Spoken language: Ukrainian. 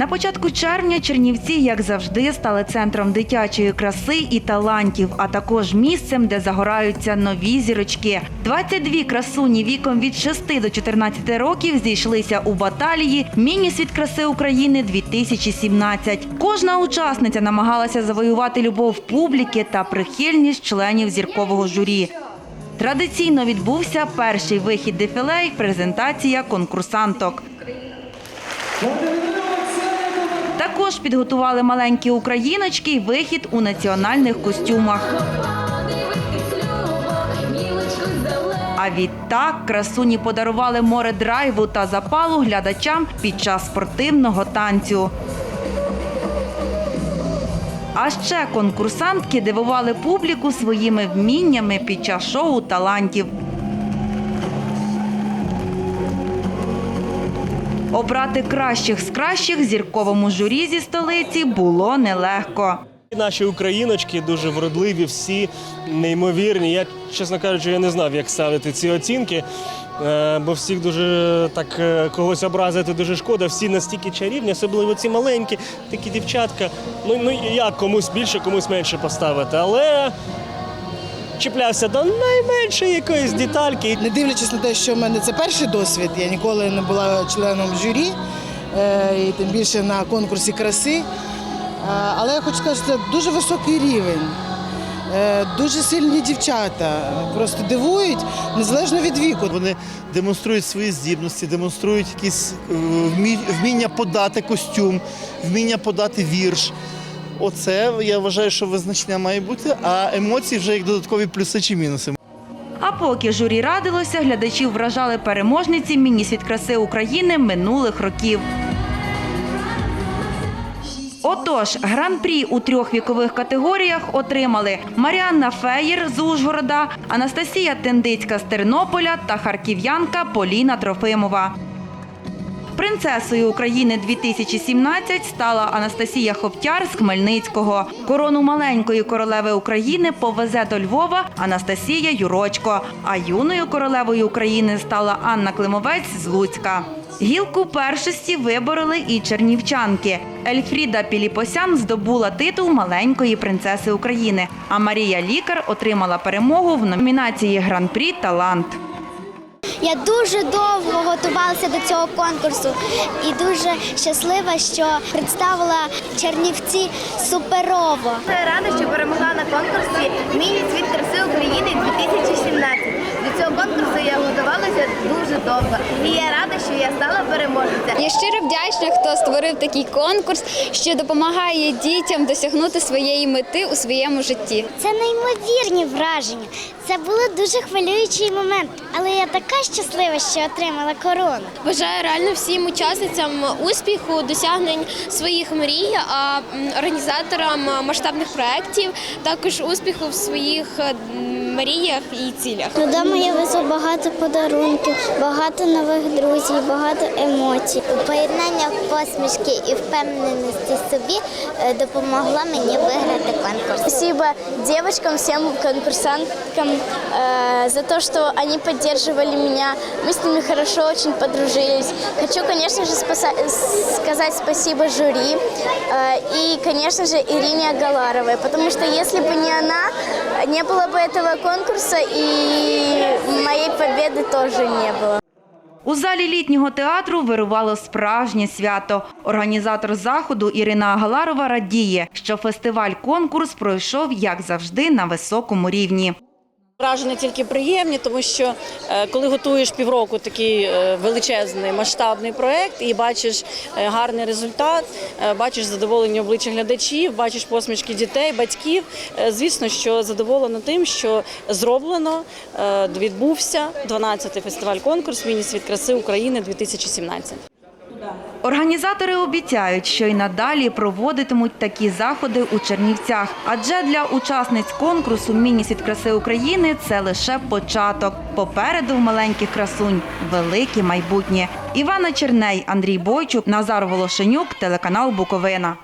На початку червня Чернівці, як завжди, стали центром дитячої краси і талантів, а також місцем, де загораються нові зірочки. 22 красуні віком від 6 до 14 років зійшлися у баталії Міні-світ краси України 2017. Кожна учасниця намагалася завоювати любов публіки та прихильність членів зіркового журі. Традиційно відбувся перший вихід дефіле презентація конкурсанток. Також підготували маленькі україночки вихід у національних костюмах. А відтак красуні подарували море драйву та запалу глядачам під час спортивного танцю. А ще конкурсантки дивували публіку своїми вміннями під час шоу талантів. Обрати кращих з кращих зірковому журі зі столиці було нелегко. Наші україночки дуже вродливі, всі неймовірні. Я, чесно кажучи, я не знав, як ставити ці оцінки, е, бо всіх дуже так е, когось образити дуже шкода. Всі настільки чарівні, особливо ці маленькі, такі дівчатка. Ну, ну як комусь більше, комусь менше поставити. Але чіплявся до найменшої якоїсь детальки. Не дивлячись на те, що в мене це перший досвід, я ніколи не була членом журі, е, і тим більше на конкурсі краси. Е, Але я хочу сказати, що це дуже високий рівень. Е, Дуже сильні дівчата, просто дивують незалежно від віку. Вони демонструють свої здібності, демонструють якісь вміння подати костюм, вміння подати вірш. Оце я вважаю, що визначення має бути, а емоції вже як додаткові плюси чи мінуси. А поки журі радилося, глядачів вражали переможниці міні-світ краси України минулих років. Отож, гран-прі у трьох вікових категоріях отримали Маріанна Феєр з Ужгорода, Анастасія Тендицька з Тернополя та харків'янка Поліна Трофимова. Принцесою України 2017 стала Анастасія Ховтяр з Хмельницького. Корону маленької королеви України повезе до Львова Анастасія Юрочко. А юною королевою України стала Анна Климовець з Луцька. Гілку першості вибороли і чернівчанки. Ельфріда Піліпосян здобула титул маленької принцеси України. А Марія Лікар отримала перемогу в номінації Гран-прі Талант. Я дуже довго готувалася до цього конкурсу і дуже щаслива, що представила Чернівці суперово. Рада, що перемогла на конкурсі Міні-світ краси України 2017. До цього конкурсу я готувалася дуже довго. І я рада, що я стала переможцем. Я щиро вдячна, хто створив такий конкурс, що допомагає дітям досягнути своєї мети у своєму житті. Це неймовірні враження. Це був дуже хвилюючий момент, але я така щаслива, що отримала корону. Бажаю реально всім учасницям успіху, досягнень своїх мрій, а організаторам масштабних проєктів також успіху в своїх мріях і цілях. Додому я везу багато подарунків, багато нових друзів, багато емоцій. Поєднання посмішки і впевненості в собі е, допомогло мені виграти конкурс. Спасибо девочкам, всем конкурсанткам э, за то, что они поддерживали меня. Мы с ними хорошо очень подружились. Хочу, конечно же, спаса- сказать спасибо жюри э, и, конечно же, Ирине Агаларовой, потому что если бы не она, не было бы этого конкурса и моей победы тоже не было. У залі літнього театру вирувало справжнє свято. Організатор заходу Ірина Агаларова радіє, що фестиваль-конкурс пройшов, як завжди, на високому рівні. Враження тільки приємні, тому що е, коли готуєш півроку такий е, величезний масштабний проект і бачиш е, гарний результат, бачиш задоволення обличчя глядачів, бачиш посмішки дітей, батьків. Звісно, що задоволена тим, що зроблено, відбувся 12-й фестиваль конкурс Міні-світ краси України 2017. Організатори обіцяють, що й надалі проводитимуть такі заходи у Чернівцях. Адже для учасниць конкурсу Міні-світ краси України це лише початок. Попереду в маленьких красунь велике майбутнє. Івана Черней, Андрій Бойчук, Назар Волошенюк, телеканал Буковина.